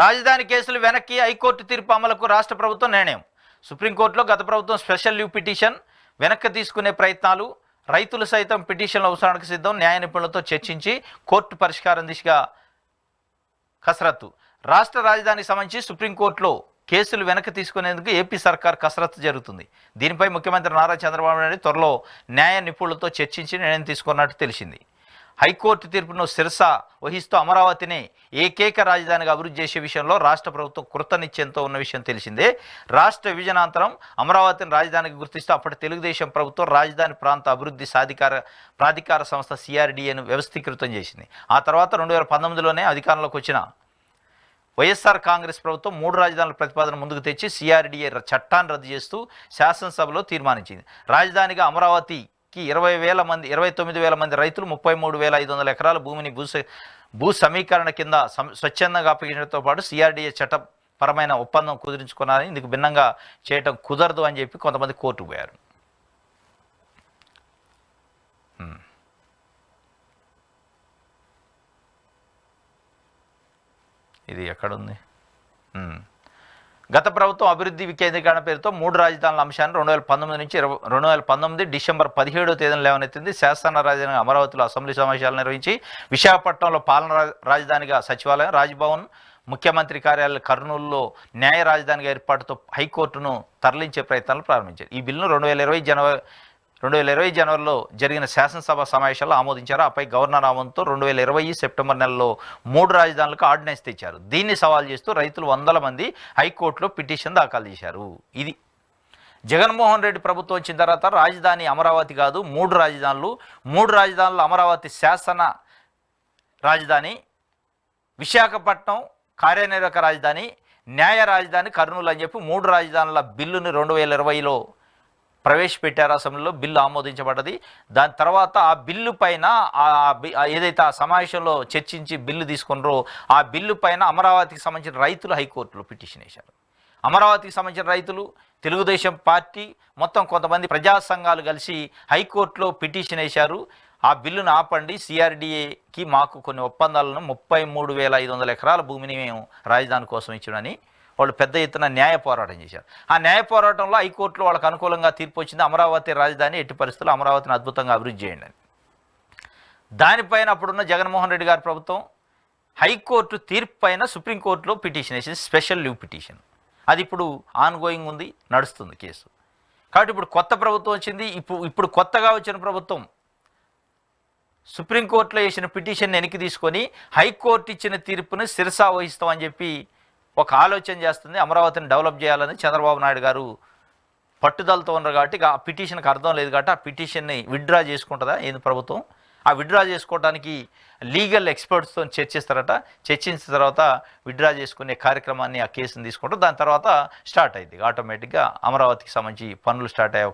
రాజధాని కేసులు వెనక్కి హైకోర్టు తీర్పు అమలుకు రాష్ట్ర ప్రభుత్వం నిర్ణయం. సుప్రీంకోర్టులో గత ప్రభుత్వం స్పెషల్ లీవ్ పిటిషన్ వెనక్కి తీసుకునే ప్రయత్నాలు రైతులు సైతం పిటిషన్ల అవసరానికి సిద్ధం న్యాయ నిపుణులతో చర్చించి కోర్టు పరిష్కారం దిశగా కసరత్తు. రాష్ట్ర రాజధానికి సంబంధించి సుప్రీంకోర్టులో కేసులు వెనక్కి తీసుకునేందుకు ఏపీ సర్కార్ కసరత్తు జరుగుతుంది. దీనిపై ముఖ్యమంత్రి నారా చంద్రబాబు నాయుడు త్వరలో న్యాయ నిపుణులతో చర్చించి నిర్ణయం తీసుకున్నట్టు తెలిసింది. హైకోర్టు తీర్పును శిరస వహిస్తూ అమరావతిని ఏకైక రాజధానిగా అభివృద్ధి చేసే విషయంలో రాష్ట్ర ప్రభుత్వం కృతనిశ్చయంతో ఉన్న విషయం తెలిసిందే. రాష్ట్ర విభజనాంతరం అమరావతిని రాజధానికి గుర్తిస్తూ అప్పటి తెలుగుదేశం ప్రభుత్వం రాజధాని ప్రాంత అభివృద్ధి సాధికార ప్రాధికార సంస్థ సిఆర్డీఏను వ్యవస్థీకృతం చేసింది. ఆ తర్వాత రెండు వేల పంతొమ్మిదిలోనే అధికారంలోకి వచ్చిన వైఎస్ఆర్ కాంగ్రెస్ ప్రభుత్వం మూడు రాజధానుల ప్రతిపాదన ముందుకు తెచ్చి సిఆర్డీఏ చట్టాన్ని రద్దు చేస్తూ శాసనసభలో తీర్మానించింది. రాజధానిగా అమరావతి కి ఇరవై వేల మంది ఇరవై తొమ్మిది వేల మంది రైతులు ముప్పై మూడు వేల ఐదు వందల ఎకరాల భూమిని భూ భూ సమీకరణ కింద స్వచ్ఛందంగా అప్పగించడంతో పాటు సిఆర్డీఏ చట్టపరమైన ఒప్పందం కుదిరించుకున్నారని ఇందుకు భిన్నంగా చేయటం కుదరదు అని చెప్పి కొంతమంది కోర్టుకు పోయారు. ఇది ఎక్కడుంది? గత ప్రభుత్వం అభివృద్ధి వికేంద్రీకరణ పేరుతో మూడు రాజధానుల అంశాన్ని రెండు వేల పంతొమ్మిది నుంచి రెండు వేల పంతొమ్మిది డిసెంబర్ పదిహేడో తేదీన లేవనెత్తింది. శాసన రాజధాని అమరావతిలో అసెంబ్లీ సమావేశాలు నిర్వహించి విశాఖపట్నంలో పాలన రాజధానిగా సచివాలయం రాజ్భవన్ ముఖ్యమంత్రి కార్యాలయం కర్నూలులో న్యాయ రాజధానిగా ఏర్పాటుతో హైకోర్టును తరలించే ప్రయత్నాలు ప్రారంభించారు ఈ బిల్లును రెండు వేల ఇరవై జనవరి రెండు వేల ఇరవై జనవరిలో జరిగిన శాసనసభ సమావేశాల్లో ఆమోదించారు. ఆపై గవర్నర్ ఆమోదంతో రెండు వేల ఇరవై సెప్టెంబర్ నెలలో మూడు రాజధానులకు ఆర్డినెన్స్ తెచ్చారు. దీన్ని సవాల్ చేస్తూ రైతులు వందల మంది హైకోర్టులో పిటిషన్ దాఖలు చేశారు. ఇది జగన్మోహన్ రెడ్డి ప్రభుత్వం వచ్చిన తర్వాత రాజధాని అమరావతి కాదు మూడు రాజధానులు మూడు రాజధానులు అమరావతి శాసన రాజధాని విశాఖపట్నం కార్యనిర్వాహక రాజధాని న్యాయ రాజధాని కర్నూలు అని చెప్పి మూడు రాజధానుల బిల్లుని రెండు వేల ఇరవైలో ప్రవేశపెట్టారు అసెంబ్లీలో బిల్లు ఆమోదించబడ్డది. దాని తర్వాత ఆ బిల్లు పైన ఆ ఏదైతే ఆ సమావేశంలో చర్చించి బిల్లు తీసుకున్నారో ఆ బిల్లు పైన అమరావతికి సంబంధించిన రైతులు హైకోర్టులో పిటిషన్ వేశారు. అమరావతికి సంబంధించిన రైతులు తెలుగుదేశం పార్టీ మొత్తం కొంతమంది ప్రజా సంఘాలు కలిసి హైకోర్టులో పిటిషన్ వేశారు. ఆ బిల్లును ఆపండి సిఆర్డీఏకి మాకు కొన్ని ఒప్పందాలను ముప్పై మూడు వేల ఐదు వందల ఎకరాల భూమిని మేము రాజధాని కోసం ఇచ్చాడని వాళ్ళు పెద్ద ఎత్తున న్యాయ పోరాటం చేశారు. ఆ న్యాయ పోరాటంలో హైకోర్టులో వాళ్ళకి అనుకూలంగా తీర్పు వచ్చింది. అమరావతి రాజధాని ఎట్టి పరిస్థితుల్లో అమరావతిని అద్భుతంగా అభివృద్ధి చేయండి అని. దానిపైన అప్పుడున్న జగన్మోహన్ రెడ్డి గారి ప్రభుత్వం హైకోర్టు తీర్పు పైన సుప్రీంకోర్టులో పిటిషన్ వేసింది. Special leave petition. అది ఇప్పుడు ఆన్గోయింగ్ ఉంది నడుస్తుంది కేసు. కాబట్టి ఇప్పుడు కొత్త ప్రభుత్వం వచ్చింది. ఇప్పుడు ఇప్పుడు కొత్తగా వచ్చిన ప్రభుత్వం సుప్రీంకోర్టులో వేసిన పిటిషన్ వెనక్కి తీసుకొని హైకోర్టు ఇచ్చిన తీర్పును శిరసా వహిస్తామని చెప్పి ఒక ఆలోచన చేస్తుంది అమరావతిని డెవలప్ చేయాలని చంద్రబాబు నాయుడు గారు పట్టుదలతో ఉన్నారు కాబట్టి ఆ పిటిషన్కి అర్థం లేదు కాబట్టి ఆ పిటిషన్ని విత్డ్రా చేసుకుంటుందా ఏంది ప్రభుత్వం? ఆ విత్డ్రా చేసుకోవడానికి లీగల్ ఎక్స్పర్ట్స్తో చర్చిస్తారట. చర్చించిన తర్వాత విత్డ్రా చేసుకునే కార్యక్రమాన్ని ఆ కేసుని తీసుకుంటారు. దాని తర్వాత స్టార్ట్ అయింది. ఆటోమేటిక్గా అమరావతికి సంబంధించి పనులు స్టార్ట్ అయ్యే